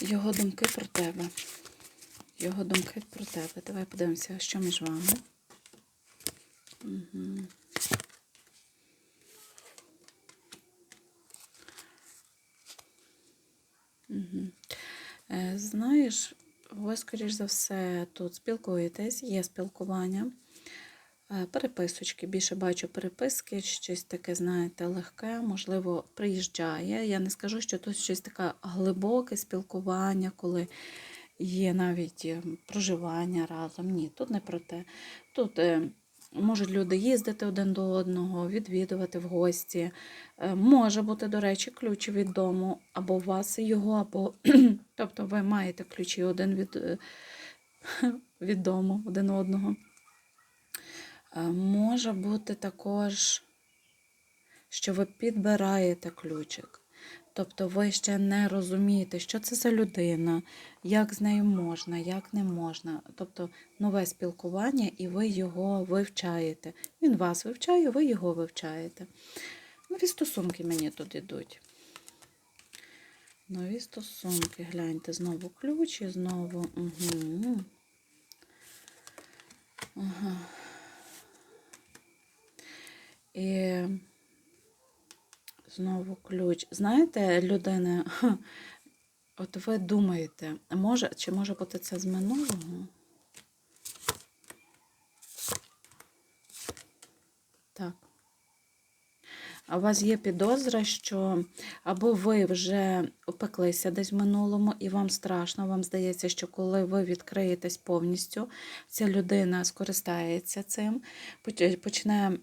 Його думки про тебе. Його думки про тебе. Давай подивимося, що між вами. Угу. Угу. Знаєш, ви, скоріш за все, тут спілкуєтесь, є спілкування. Е, Переписочки, більше бачу переписки, щось таке, знаєте, легке, можливо, приїжджає. Я не скажу, що тут щось таке глибоке спілкування, коли є навіть е, проживання разом. Ні, тут не про те. Тут е, можуть люди їздити один до одного, відвідувати в гості. Е, Може бути, до речі, ключ від дому, або у вас його, або тобто ви маєте ключі один від, від дому, один одного. Е, Може бути також, що ви підбираєте ключик. Тобто ви ще не розумієте, що це за людина, як з нею можна, як не можна. Тобто нове спілкування, і ви його вивчаєте. Він вас вивчає, ви його вивчаєте. Нові стосунки мені тут йдуть. Нові стосунки, гляньте, знову ключ і знову. Угу. Ага. І знову ключ. Знаєте, людина, от ви думаєте, може, чи може бути це з минулого? Так. А у вас є підозра, що або ви вже опеклися десь в минулому, і вам страшно, вам здається, що коли ви відкриєтесь повністю, ця людина скористається цим, поч- почне, м,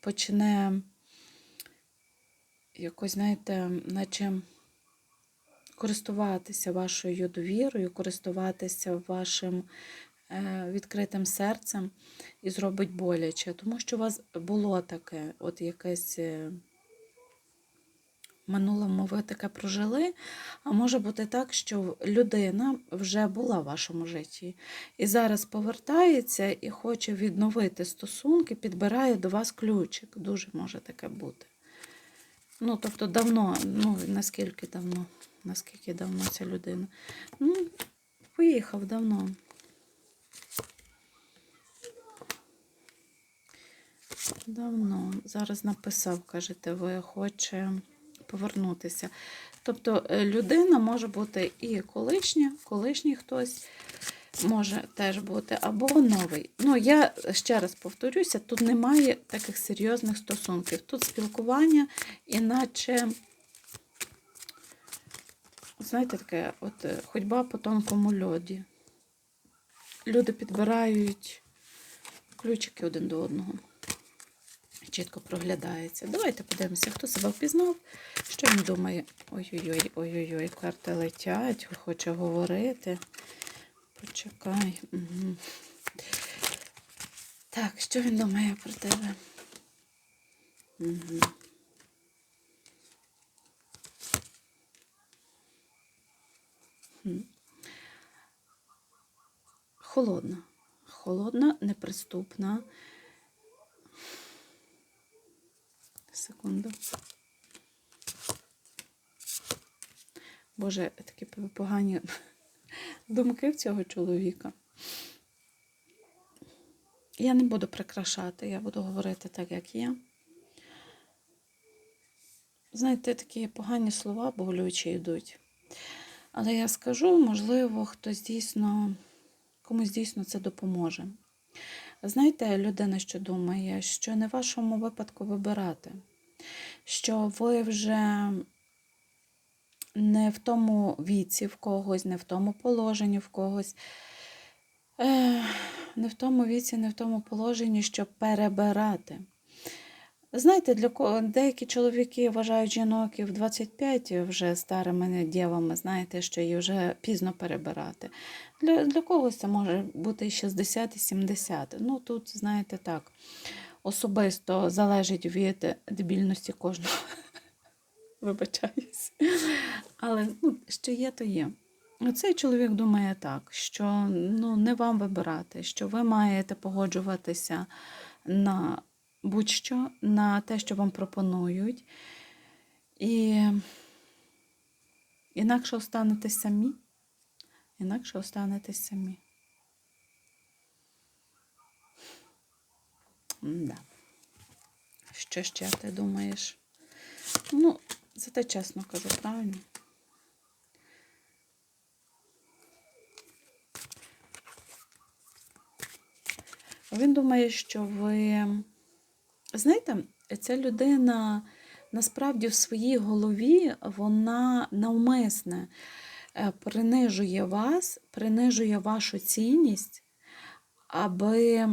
почне якось, знаєте, наче користуватися вашою довірою, користуватися вашим е, відкритим серцем і зробить боляче. Тому що у вас було таке, от якесь. Минулому ви таке прожили, а може бути так, що людина вже була в вашому житті і зараз повертається і хоче відновити стосунки, підбирає до вас ключик. Дуже може таке бути. Ну, тобто давно, ну наскільки давно, наскільки давно ця людина. Ну, виїхав давно. Давно. Зараз написав, кажете, ви хоче повернутися. Тобто е, людина може бути і колишня, колишній хтось може теж бути, або новий. Ну, я ще раз повторюся, тут немає таких серйозних стосунків. Тут спілкування, іначе, знаєте, таке, от е, ходьба по тонкому льоді. Люди підбирають ключики один до одного. Чітко проглядається. Давайте подивимося, хто себе впізнав, що він думає. Ой-ой-ой, ой-ой-ой, карти летять, хоче говорити. Почекай. Угу. Так, що він думає про тебе? Угу. Холодна. Холодна, неприступна. Секунду. Боже, такі погані думки в цього чоловіка. Я не буду прикрашати, я буду говорити так, як є. Знаєте, такі погані слова болючі йдуть. Але я скажу, можливо, хтось дійсно, комусь дійсно це допоможе. Знаєте, людина, що думає, що не в вашому випадку вибирати, що ви вже не в тому віці в когось, не в тому положенні в когось, не в тому віці, не в тому положенні, щоб перебирати. Знаєте, для деякі чоловіки вважають жінок і в 25 вже старими дівами, знаєте, що її вже пізно перебирати. Для, для когось це може бути 60, і 70. Ну тут, знаєте, так, особисто залежить від дебільності кожного. Вибачаюсь. Але ну, що є, то є. Цей чоловік думає так, що ну, не вам вибирати, що ви маєте погоджуватися на будь-що, на те, що вам пропонують. І Інакше останетесь самі. Інакше останетесь самі. Да. Що ще ти думаєш? Ну, це ти чесно кажу, правильно? Він думає, що ви. Знаєте, ця людина насправді в своїй голові вона навмисне е, принижує вас, принижує вашу цінність, аби.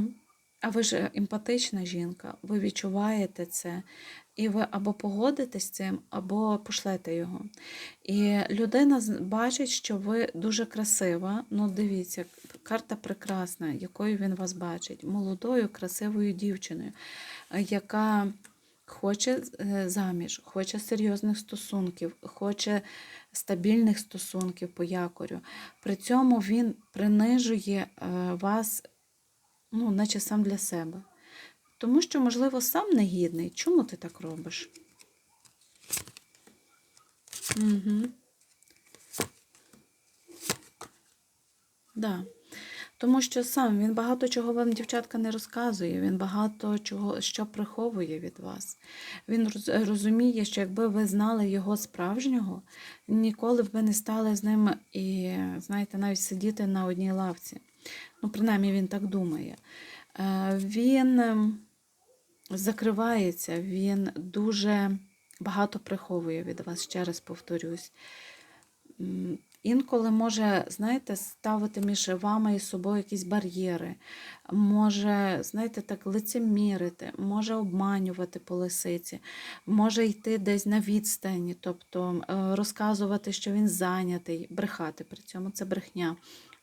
А ви ж емпатична жінка, ви відчуваєте це, і ви або погодитесь з цим, або пошлете його. І людина бачить, що ви дуже красива. Ну, дивіться, карта прекрасна, якою він вас бачить. Молодою, красивою дівчиною, е, яка хоче е, заміж, хоче серйозних стосунків, хоче стабільних стосунків по якорю. При цьому він принижує е, вас, ну, наче сам для себе. Тому що, можливо, сам негідний. Чому ти так робиш? Угу. Да. Тому що сам він багато чого вам, дівчатка, не розказує, він багато чого що приховує від вас. Він розуміє, що якби ви знали його справжнього, ніколи б ви не стали з ним і, знаєте, навіть сидіти на одній лавці. Ну, принаймні, він так думає. Е, Він ем, закривається, він дуже багато приховує від вас, ще раз повторюсь. Інколи може, знаєте, ставити між вами і собою якісь бар'єри, може, знаєте, так лицемірити, може обманювати по лисиці, може йти десь на відстані, тобто розказувати, що він зайнятий, брехати при цьому це брехня.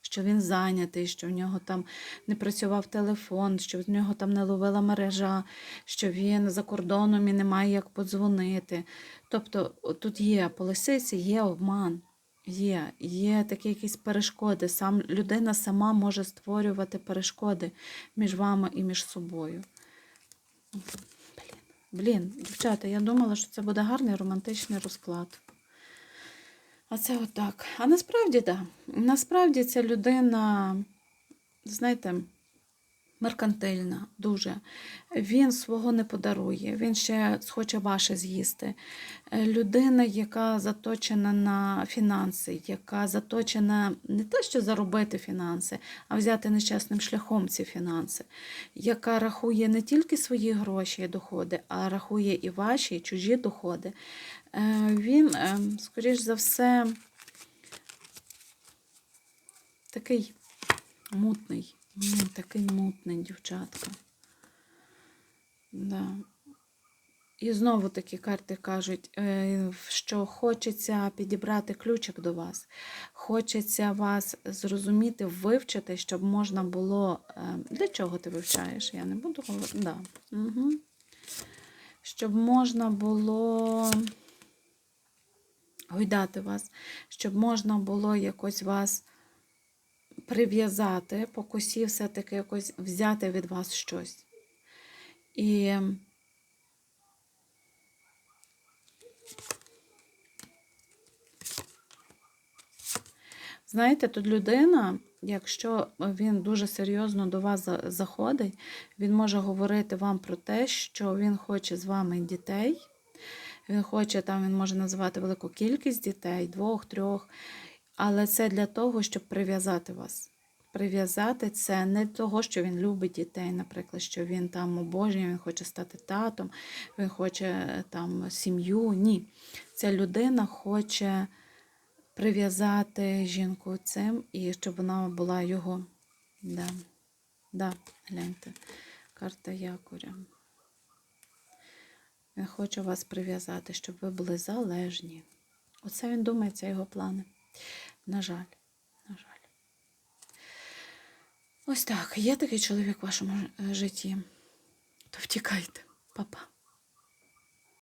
Що він зайнятий, що в нього там не працював телефон, що в нього там не ловила мережа, що він за кордоном і не має як подзвонити. Тобто тут є по лисиці, є обман. Є, є такі якісь перешкоди. Сам людина сама може створювати перешкоди між вами і між собою. Блін, дівчата, я думала, що це буде гарний романтичний розклад. А це отак. А насправді, так. Да. Насправді ця людина, знаєте, меркантильна, дуже. Він свого не подарує, він ще схоче ваше з'їсти. Е, Людина, яка заточена на фінанси, яка заточена не те, що заробити фінанси, а взяти нещасним шляхом ці фінанси, яка рахує не тільки свої гроші і доходи, а рахує і ваші, і чужі доходи. Е, Він, е, скоріш за все, такий мутний. М, Такий мутний, дівчатка. Да. І знову такі карти кажуть, е, що хочеться підібрати ключик до вас, хочеться вас зрозуміти, вивчити, щоб можна було. е, Для чого ти вивчаєш? Я не буду говорити. Да. Угу. Щоб можна було гойдати вас, щоб можна було якось вас прив'язати, по косі все-таки якось взяти від вас щось. І знаєте, тут людина, якщо він дуже серйозно до вас заходить, він може говорити вам про те, що він хоче з вами дітей. Він хоче, там він може називати велику кількість дітей, двох, трьох. Але це для того, щоб прив'язати вас. Прив'язати це не того, що він любить дітей, наприклад, що він там обожнює, він хоче стати татом, він хоче там сім'ю. Ні. Ця людина хоче прив'язати жінку цим і щоб вона була його. Да. Да, гляньте, карта якоря. Він хоче вас прив'язати, щоб ви були залежні. Оце він думає, це його плани. На жаль, на жаль. Ось так. Є такий чоловік в вашому е, житті. То втікайте, папа.